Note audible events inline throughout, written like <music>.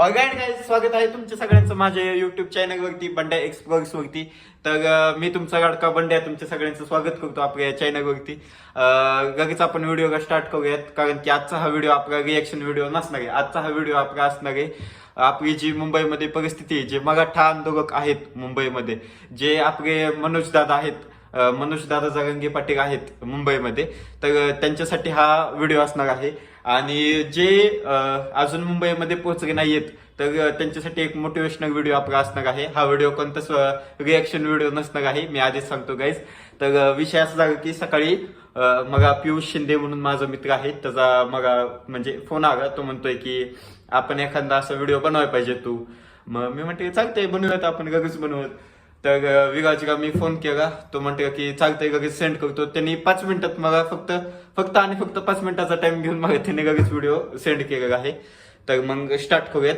Organic काय स्वागत आहे तुमच्या सगळ्यांचं माझ्या युट्यूब चॅनल वरती बंड्या एक्सप्लोर्स वरती. तर मी तुमचा गाडका बंड्या तुमच्या सगळ्यांचं स्वागत करतो आपल्या चॅनल वरती. लगेच आपण व्हिडिओ स्टार्ट करूयात कारण की आजचा हा व्हिडिओ आपला रिएक्शन व्हिडिओ नसणार आहे. आजचा हा व्हिडिओ आपला असणार आहे. आपली जी मुंबईमध्ये परिस्थिती आहे जे मराठा आंदोलक आहेत मुंबईमध्ये जे आपले मनोज दादा आहेत अ, जगंगे पाटील आहेत मुंबईमध्ये. तर त्यांच्यासाठी हा व्हिडिओ असणार आहे. आणि जे अजून मुंबईमध्ये पोहोचले नाहीयेत तर त्यांच्यासाठी एक मोटिवेशनल व्हिडिओ आपला असणार आहे. हा व्हिडिओ कोणताच रिॲक्शन व्हिडिओ नसणार आहे मी आधीच सांगतो गाईज तर विषय असा झाला की सकाळी मगा पियुष शिंदे म्हणून माझा मित्र आहे त्याचा मगा म्हणजे फोन आला तो म्हणतोय की आपण एखादा असा व्हिडिओ बनवायला पाहिजे तू. मग मी म्हणते चालतंय बनवूयात आपण गगच बनवत तर विराजला मी फोन केला तो म्हणते की चालतंय लगेच सेंड करतो. त्यांनी पाच मिनिटात मला फक्त फक्त आणि फक्त पाच मिनिटाचा टाइम घेऊन मला त्यांनी लगेच व्हिडिओ सेंड केलेला आहे. तर मग स्टार्ट करूयात.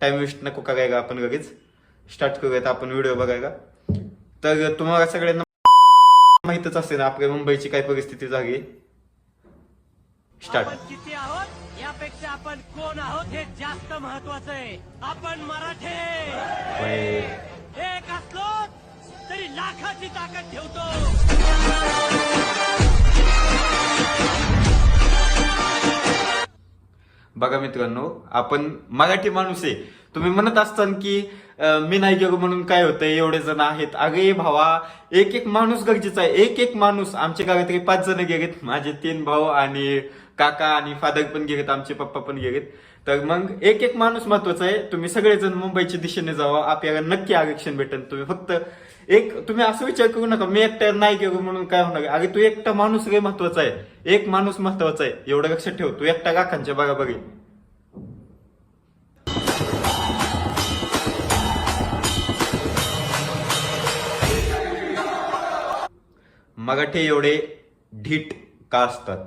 टाइम वेस्ट नको करायला आपण लगेच स्टार्ट करूयात आपण व्हिडिओ बघायला. तर तुम्हाला सगळ्यांना माहितच असेल आपल्या मुंबईची काय परिस्थिती झाली. स्टार्ट किती आहोत? यापेक्षा आपण कोण आहोत हे जास्त महत्वाचं आहे. आपण मराठे. एक असलो लाखाची ताकद ठेवतो. बघा मित्रांनो आपण मराठी माणूस आहे. तुम्ही म्हणत असताल की मी नाही गेलो म्हणून काय होतंय? एवढे जण आहेत. अगे भावा एक एक माणूस गरजेचा आहे. एक एक माणूस आमच्या घरातले पाच जण गेलेत. माझे तीन भाऊ आणि काका आणि फादर पण गेलेत. आमचे पप्पा पण गेलेत. तर मग एक एक माणूस महत्त्वाचा आहे. तुम्ही सगळेजण मुंबईच्या दिशेने जावा. आपल्याला नक्की आरक्षण भेटेल. तुम्ही फक्त एक तुम्ही असं विचार करू नका. मी एकटा नाही गेलो म्हणून काय होणार? अरे तू एकटा माणूस रे महत्त्वाचा आहे. एक माणूस महत्त्वाचा आहे. एवढं लक्षात ठेव. तू एकटा काकांच्या बघा मराठी एवढे ढीट का असतात?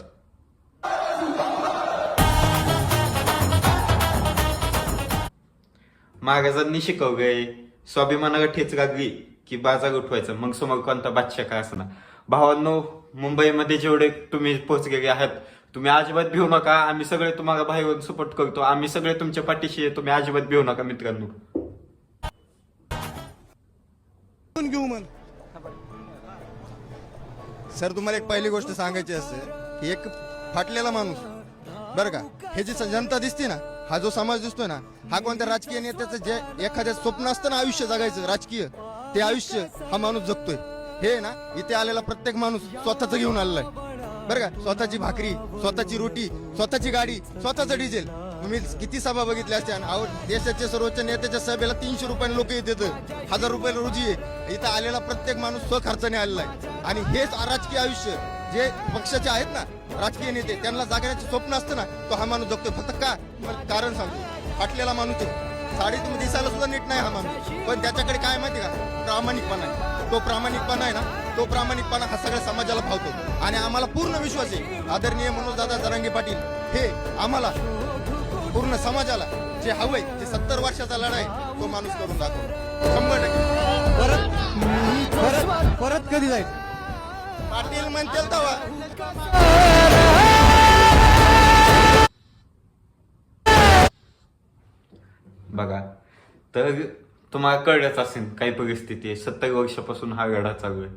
महाराजांनी शिकवलंय स्वाभिमानाला ठेच लागली की बाजार उठवायचं मग समोर कोणता बादशाह का असणार? भावांनो मुंबईमध्ये जेवढे तुम्ही पोहोचलेले आहात तुम्ही अजिबात भिवू नका. आम्ही सगळे तुम्हाला बाहेरून सपोर्ट करतो. आम्ही सगळे तुमच्या पाठीशी आहे. तुम्ही अजिबात भिवू नका मित्रांनो. घेऊ मग सर तुम्हाला एक पहिली गोष्ट सांगायची असते की एक फाटलेला माणूस बरं का? हे जी जनता दिसते ना हा जो समाज दिसतोय ना हा कोणत्या राजकीय नेत्याचं जे एखाद्या स्वप्न असतं ना आयुष्य जगायचं राजकीय ते आयुष्य हा माणूस जगतोय. हे ना इथे आलेला प्रत्येक माणूस स्वतःच घेऊन आलेला आहे. बरं का? स्वतःची भाकरी स्वतःची रोटी स्वतःची गाडी स्वतःचं डिझेल. तुम्ही किती सभा बघितल्या असत्या अहो देशाच्या सर्वोच्च नेत्याच्या सभेला तीनशे रुपयाने लोक येतात हजार रुपये रोजी आहे. इथं आलेला प्रत्येक माणूस स्वखर्चाने आलेला आहे. आणि हेच राजकीय आयुष्य जे पक्षाचे आहेत ना राजकीय नेते त्यांना जागण्याचे स्वप्न असतं ना तो हा माणूस जगतोय. फक्त का? कारण सांगतो. फाटलेला माणूस आहे. साडीतून दिसायला सुद्धा नीट नाही हा माणूस. पण त्याच्याकडे काय माहिती का? प्रामाणिकपणा आहे. तो प्रामाणिकपणा आहे ना तो प्रामाणिकपणा हा सगळ्या समाजाला भावतो. आणि आम्हाला पूर्ण विश्वास आहे. आदरणीय मनोज दादा जरांगे पाटील हे आम्हाला पूर्ण समाजाला जे हवंय जे सत्तर वर्षाचा लढाई तो माणूस करून दाखवतो. शंभर टक्के. परत परत परत कधी जाईल? पाटील म्हणतील बघा तर तुम्हाला कळलंच असेल काही परिस्थिती आहे. सत्तर वर्षापासून हा लढा चालू आहे.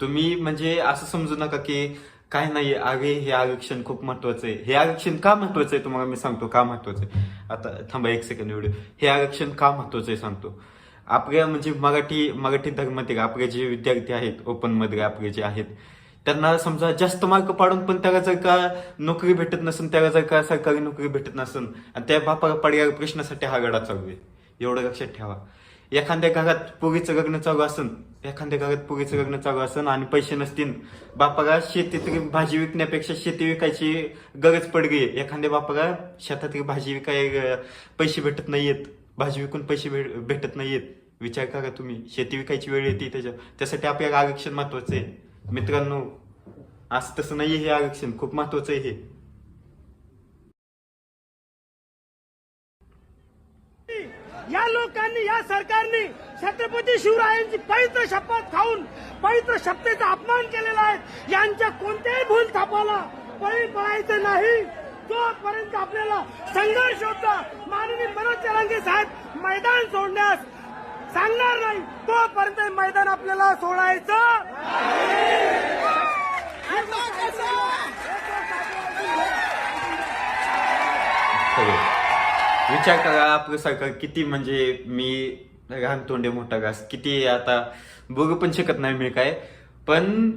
तुम्ही म्हणजे असं समजू नका की काय नाही अरे हे आरक्षण खूप महत्वाचं आहे. हे आरक्षण का महत्वाचं आहे? तुम्हाला मी सांगतो का महत्वाचं आहे? आता थांबा एक सेकंड व्हिडिओ हे आरक्षण का महत्वाचं आहे सांगतो. आपल्या म्हणजे मराठी मराठी धर्मातील आपले जे विद्यार्थी आहेत ओपनमध्ये आपले जे आहेत त्यांना समजा जास्त मार्क पाडून पण त्याला जर का नोकरी भेटत नसून त्याला जर का सरकारी नोकरी भेटत नसून आणि त्या बापाला पडलेल्या प्रश्नासाठी हा गडा चालू आहे. एवढं लक्षात ठेवा. एखाद्या घरात पुरीचं लग्न चालू असून एखाद्या घरात पुरीचं लग्न चालू असून आणि पैसे नसतील बापाला शेतीतली भाजी विकण्यापेक्षा शेती विकायची गरज पडली एखाद्या बापाला शेतातली भाजी विकाय पैसे भेटत नाहीयेत भाजी विकून पैसे भेटत नाहीयेत. विचार करा तुम्ही. शेती विकायची वेळ येते त्याच्या त्यासाठी आपल्याला आरक्षण महत्वाचं आहे. मित्रांनो असं तसं नाही हे आरक्षण. खूप महत्वाचं आहे हे. या लोकांनी या सरकारने छत्रपती शिवरायांची पवित्र शपथ खाऊन पवित्र शपथेचा अपमान केलेला आहे. यांच्या कोणत्याही भूल थापाला बळी पळायचं नाही. तोपर्यंत आपल्याला संघर्ष होता माननीय मनोज जरांगे साहेब मैदान सोडण्यास सांगणार नाही. तोपर्यंत मैदान आपल्याला सोडायचं विचार करा आपलं सरकार किती म्हणजे मी रान तोंडे मोठा घास. किती आता बघू पण शकत नाही मी काय. पण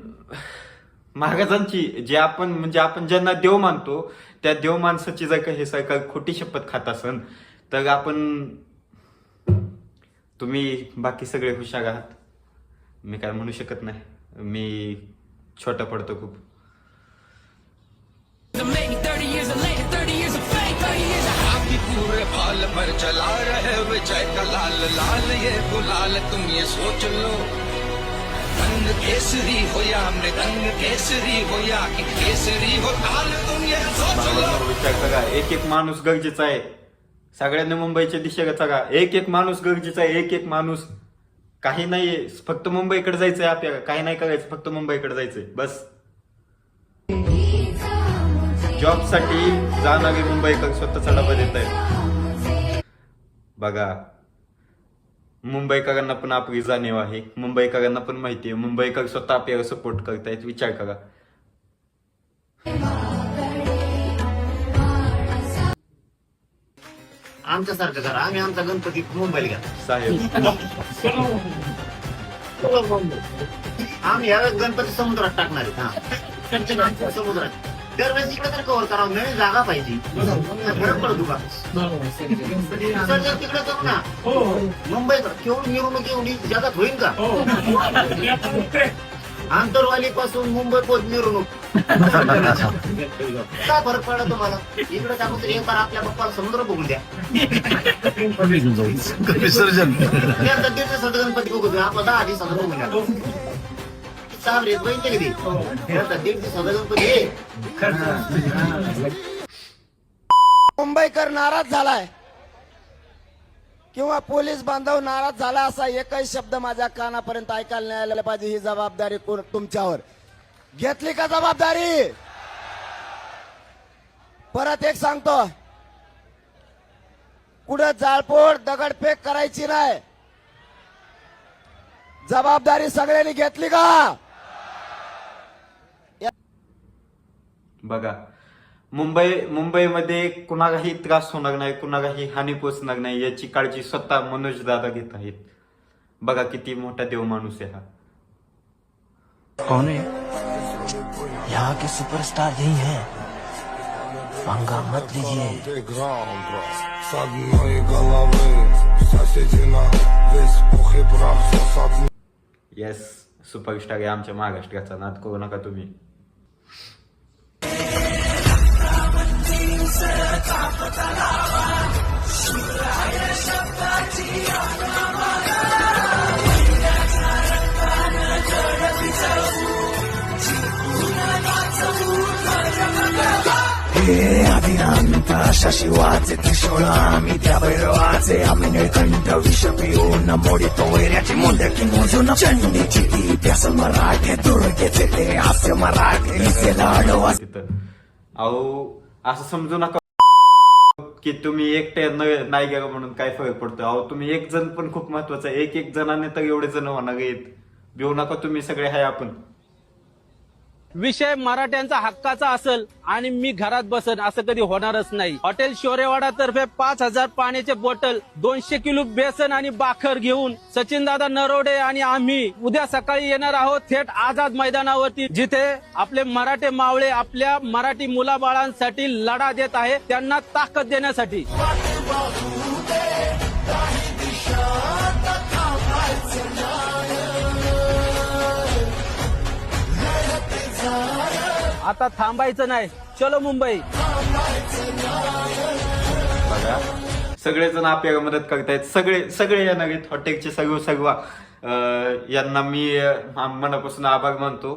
महाराजांची जे आपण म्हणजे आपण ज्यांना देव मानतो त्या देव माणसाची जर का हे सरकार खोटी शपथ खात असन तर आपण तुम्ही बाकी सगळे हुशार आहात. मी काय म्हणू शकत नाही. मी छोटा पडतो खूप. Maybe 30 years later, 30 years of fake, 30 years of अभी पूरे भाल पर चला रहे विजय का लाल लाल ये गुलाल तुम ये सोच लो। रंग केसरी हो या मृदंग केसरी हो या कि केसरी हो ताल तुम ये सोच लो। बाबांनो विचार करा. एक एक माणूस गरजेचा आहे. सगळ्यांनी मुंबईच्या दिशेला चला. एक एक माणूस गरजेचा आहे एक एक माणूस. काही नाहीये फक्त मुंबईकडे जायचंय आपल्याला. काही नाही करायचं फक्त मुंबईकडे जायचंय. बस. जॉबसाठी जाणारे मुंबईकर स्वतःचा डबा देत आहेत बघा मुंबईकरांना पण आपली जाणीव आहे. मुंबईकरांना पण माहिती आहे. मुंबईकर स्वतः आपल्याला सपोर्ट करतायत. विचार करा. आमच्यासारखं करा. आम्ही आमचा गणपती मुंबईला घ्या साहेब. आम्ही यावेळेस गणपती समुद्रात टाकणार आहेत हा. समुद्रात. दरवेळेस इकडे तर कव्हर करावं नवीन जागा पाहिजे. फरक पडतो का? विसर्जन तिकडे करू ना. मुंबईत केवढी मिरवणूक एवढी जगात होईल का? आंतरवाली पासून मुंबई पोच मिरवणूक. काय फरक पडला तुम्हाला? इकडे टाकून तर एक बार आपल्या बाप्पाला समुद्र बघून द्या. <laughs> विसर्जन. त्यांचा दीड दिवसाचा गणपती बघू द्या आपला दहा दिवसाचा बघून द्या साबरे बहिणी कधी त्यांचा दीड दिवसाचा गणपती. मुंबईकर नाराज झालाय. किंवा पोलीस बांधव नाराज झाला असा एकही शब्द माझ्या कानापर्यंत ऐकायला नाही आलेला पाहिजे ही जबाबदारी तुमच्यावर? घेतली का जबाबदारी? परत एक सांगतो. कुठं जाळपोळ दगडफेक करायची नाही. जबाबदारी सगळ्यांनी घेतली का? बघा मुंबई मुंबईमध्ये कुणालाही त्रास होणार नाही कुणालाही हानी पोचणार नाही याची काळजी स्वतः मनोज दादा घेत आहेत. बघा किती मोठा देव माणूस आहे हा. कौन है? यहाँ के सुपरस्टार यही है। पंगा मत लीजिए। येस सुपरस्टार आहे आमच्या महाराष्ट्राचा नाद करू नका तुम्ही. अभिरांत अशा शिवाचे त्रिशूळ आम्ही त्या भैरवाचे आम्ही निळकंठ विष पिऊन मोडितो वैऱ्याची मुंडकी मोजून चंडीची ती त्यास मराठे दुर्गेचे ते हास्य मराठे निसेला अडवा तिथं अहो असं समजू नका की तुम्ही एकटे नाही गेला म्हणून काय फरक पडतो अहो तुम्ही एक जण पण खूप महत्वाचं आहे. एक एक जणाने तर एवढे जण होणार येत भिवू नका तुम्ही सगळे आहे आपण. विषय मराठ्यांचा हक्काचा असेल आणि मी घरात बसन असं कधी होणारच नाही. हॉटेल शोरेवाडा तर्फे पाच हजार पाण्याचे बॉटल दोनशे किलो बेसन आणि बाखर घेऊन सचिन दादा नरोडे आणि आम्ही उद्या सकाळी येणार आहोत थेट आझाद मैदानावरती जिथे आपले मराठे मावळे आपल्या मराठी मुलाबाळांसाठी लढा देत आहे त्यांना ताकद देण्यासाठी. आता थांबायचं नाही. चलो मुंबई. बघा. सगळेजण आपल्याला मदत करतायत. सगळे सगळे या नगरीत हॉटेलचे सर्व सर्व यांना मी मनापासून आभार मानतो.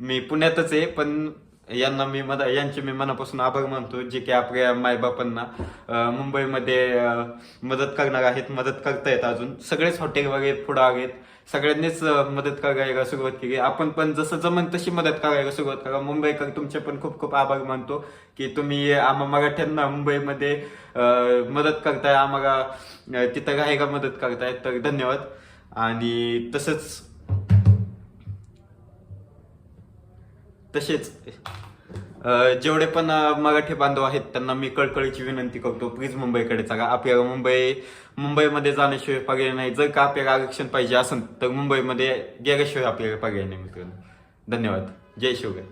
मी पुण्यातच आहे पण यांना मी मदा यांचे मी मनापासून आभार मानतो जे की आपल्या मायबापांना मुंबईमध्ये मदत करणार आहेत मदत करतायत अजून. सगळेच हॉटेल वगैरे पुढं आहेत. सगळ्यांनीच मदत करायला सुरुवात केली. आपण पण जसं जमन तशी मदत करायला सुरुवात करा. मुंबईकर तुमचे पण खूप खूप आभार मानतो की तुम्ही आम्हा मराठ्यांना मुंबईमध्ये मदत करताय. आम्हाला तिथं राहायला मदत करताय. तर धन्यवाद. आणि तसंच तसेच जेवढे पण मराठी बांधव आहेत त्यांना मी कळकळीची विनंती करतो. प्लीज मुंबईकडे जागा आपल्याला मुंबई मुंबईमध्ये जाण्याशिवाय पर्याय नाही. जर का आपल्याला आरक्षण पाहिजे असेल तर मुंबईमध्ये गेल्याशिवाय आपल्याला पर्याय नाही मित्रांनो. धन्यवाद. जय शिवराय.